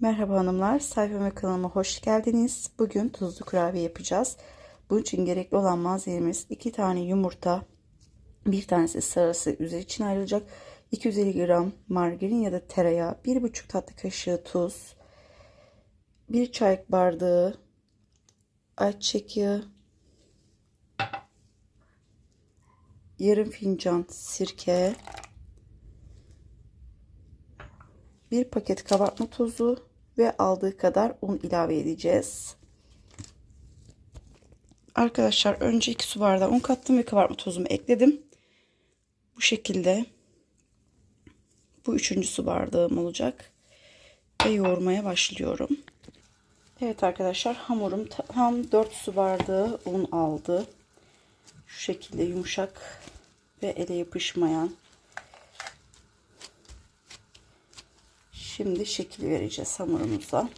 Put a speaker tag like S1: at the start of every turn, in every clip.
S1: Merhaba hanımlar, sayfama ve kanalıma hoş geldiniz. Bugün tuzlu kurabiye yapacağız. Bunun için gerekli olan malzememiz 2 tane yumurta, bir tanesi sarısı üzeri için ayrılacak. 250 gram margarin ya da tereyağı, 1,5 tatlı kaşığı tuz, 1 çay bardağı ayçiçek yağı, yarım fincan sirke, bir paket kabartma tozu ve aldığı kadar un ilave edeceğiz. Arkadaşlar önce 2 su bardağı un kattım ve kabartma tozumu ekledim. Bu şekilde bu üçüncü su bardağım olacak. Ve yoğurmaya başlıyorum. Evet arkadaşlar hamurum tam 4 su bardağı un aldı. Şu şekilde yumuşak ve ele yapışmayan Şimdi şekil vereceğiz hamurumuza.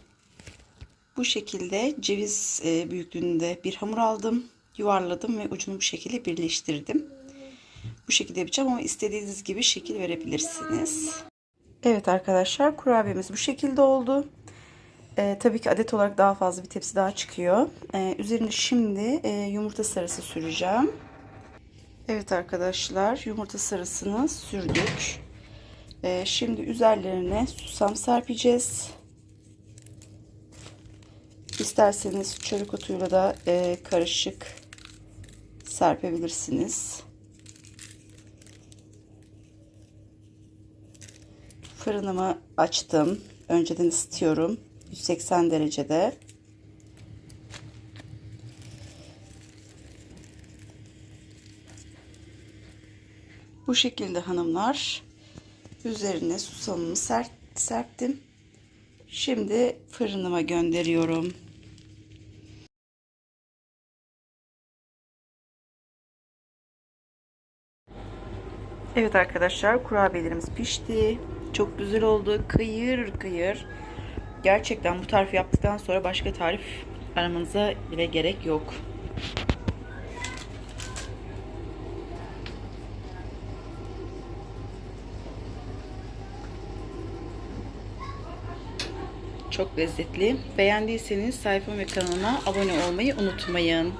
S1: Bu şekilde ceviz e, büyüklüğünde bir hamur aldım. Yuvarladım ve ucunu bu şekilde birleştirdim. Bu şekilde yapacağım ama istediğiniz gibi şekil verebilirsiniz. Evet arkadaşlar kurabiyemiz bu şekilde oldu. Ee, tabii ki adet olarak daha fazla bir tepsi daha çıkıyor. Ee, üzerine şimdi e, yumurta sarısı süreceğim. Evet arkadaşlar yumurta sarısını sürdük. Ee, şimdi üzerlerine susam serpeceğiz. İsterseniz çörek otuyla da e, karışık serpebilirsiniz. Fırınımı açtım. Önceden ısıtıyorum. 180 derecede. Bu şekilde hanımlar. Üzerine susamımı sert, serptim. Şimdi fırınıma gönderiyorum. Evet arkadaşlar kurabiyelerimiz pişti. Çok güzel oldu. Kıyır kıyır. Gerçekten bu tarifi yaptıktan sonra başka tarif aramanıza bile gerek yok. Çok lezzetli. Beğendiyseniz sayfam ve kanalıma abone olmayı unutmayın.